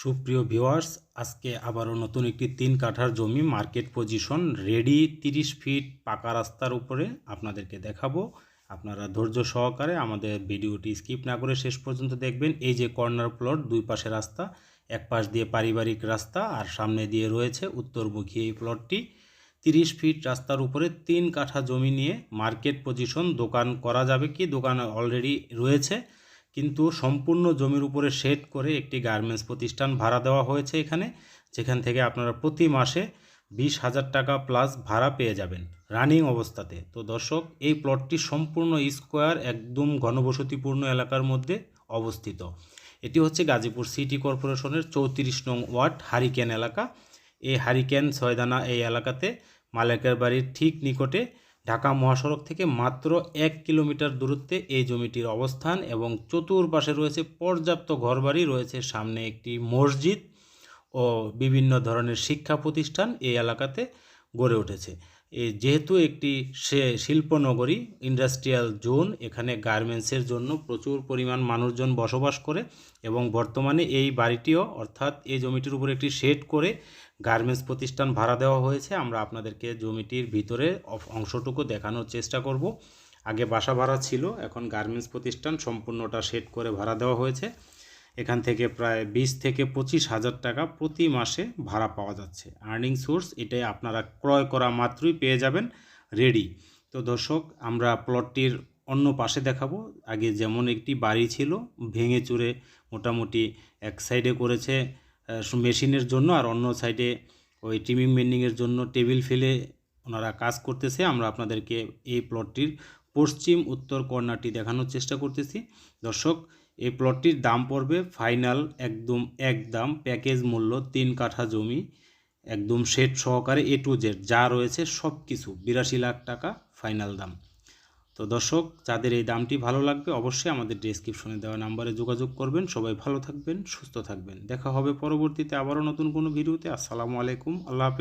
সুপ্রিয় ভিউয়ার্স, আজকে আবারও নতুন একটি তিন কাঠার জমি মার্কেট পজিশন রেডি তিরিশ ফিট পাকা রাস্তার উপরে আপনাদেরকে দেখাবো। আপনারা ধৈর্য সহকারে আমাদের ভিডিওটি স্কিপ না করে শেষ পর্যন্ত দেখবেন। এই যে কর্নার প্লট, দুই পাশে রাস্তা, এক পাশ দিয়ে পারিবারিক রাস্তা আর সামনে দিয়ে রয়েছে উত্তরমুখী এই প্লটটি। তিরিশ ফিট রাস্তার উপরে তিন কাঠা জমি নিয়ে মার্কেট পজিশন দোকান করা যাবে কি? দোকান অলরেডি রয়েছে। কিন্তু সম্পূর্ণ জমির উপরে শেড করে একটি গার্মেন্টস প্রতিষ্ঠান ভাড়া দেওয়া হয়েছে এখানে, যেখান থেকে আপনারা প্রতি মাসে বিশ হাজার টাকা প্লাস ভাড়া পেয়ে যাবেন রানিং অবস্থাতে। তো দর্শক, এই প্লটটি সম্পূর্ণ স্কোয়ার একদম ঘনবসতিপূর্ণ এলাকার মধ্যে অবস্থিত। এটি হচ্ছে গাজীপুর সিটি কর্পোরেশনের চৌত্রিশ নং ওয়ার্ড হারিকেন এলাকা। এই হারিকেন ছয়দানা এই এলাকাতে মালিকের বাড়ির ঠিক নিকটে ঢাকা মহাসড়ক থেকে মাত্র এক কিলোমিটার দূরত্বে এই জমিটির অবস্থান এবং চতুর্পাশে রয়েছে পর্যাপ্ত ঘরবাড়ি, রয়েছে সামনে একটি মসজিদ ও বিভিন্ন ধরনের শিক্ষা প্রতিষ্ঠান এই এলাকাতে। গড়ে উঠেছে। যেহেতু একটি শিল্পনগরী ইন্ডাস্ট্রিয়াল জোন এখানে গার্মেন্টসের জন্য প্রচুর পরিমাণ মানুষজন বসবাস করে এবং বর্তমানে এই বাড়িটিও অর্থাৎ এই জমিটির উপর একটি শেড করে গার্মেন্টস প্রতিষ্ঠান ভাড়া দেওয়া হয়েছে। আমরা আপনাদেরকে জমিটির ভিতরে অংশটুকু দেখানোর চেষ্টা করব। আগে বাসা ভাড়া ছিল, এখন গার্মেন্টস প্রতিষ্ঠান সম্পূর্ণটা শেড করে ভাড়া দেওয়া হয়েছে। এখান থেকে প্রায় বিশ থেকে পঁচিশ হাজার টাকা প্রতি মাসে ভাড়া পাওয়া যাচ্ছে। আর্নিং সোর্স এটাই আপনারা ক্রয় করা মাত্রই পেয়ে যাবেন রেডি তো দর্শক, আমরা প্লটটির অন্য পাশে দেখাবো। আগে যেমন একটি বাড়ি ছিল, ভেঙে চুরে মোটামুটি এক সাইডে করেছে মেশিনের জন্য আর অন্য সাইডে ওই ট্রিমিং মেন্ডিংয়ের জন্য টেবিল ফেলে ওনারা কাজ করতেছে। আমরা আপনাদেরকে এই প্লটটির পশ্চিম, উত্তর কর্নারটি দেখানোর চেষ্টা করতেছি। দর্শক এই প্লটটির দাম পড়বে ফাইনাল একদম এক দাম প্যাকেজ মূল্য তিন কাঠা জমি, একদম সেট সহকারে এ টু জেড যা রয়েছে সব কিছু বিরাশি লাখ টাকা ফাইনাল দাম। তো দর্শক, যাদের এই দামটি ভালো লাগবে অবশ্যই আমাদের ডেসক্রিপশনে দেওয়া নাম্বারে যোগাযোগ করবেন। সবাই ভালো থাকবেন, সুস্থ থাকবেন। দেখা হবে পরবর্তীতে আবারও নতুন কোনো ভিডিওতে। আসসালামু আলাইকুম, আল্লাহ